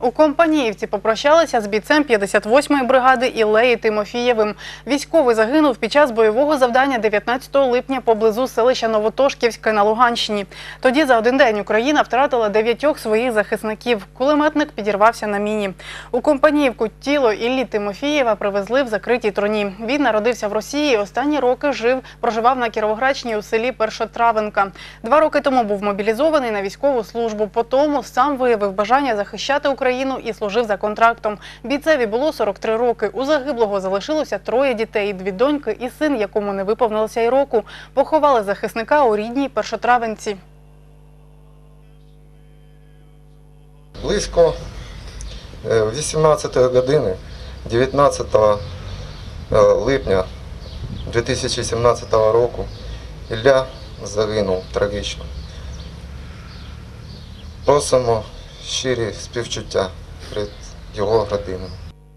У Компаніївці попрощалися з бійцем 58-ї бригади Ілеї Тимофієвим. Військовий загинув під час бойового завдання 19 липня поблизу селища Новотошківське на Луганщині. Тоді за один день Україна втратила дев'ятьох своїх захисників. Кулеметник підірвався на міні. У Компаніївку тіло Іллі Тимофієва привезли в закритій троні. Він народився в Росії. Останні роки жив, проживав на Кіровоградщині у селі Першотравенка. Два роки тому був мобілізований на військову службу. Потому сам виявив бажання захищати Україну і служив за контрактом. Бійцеві було 43 роки. У загиблого залишилося троє дітей, дві доньки і син, якому не виповнилося й року. Поховали захисника у рідній Першотравенці. Близько е, 18 години 19 е, липня 2017 року Ілля загинув трагічно. Просимо щирі співчуття перед його родиною.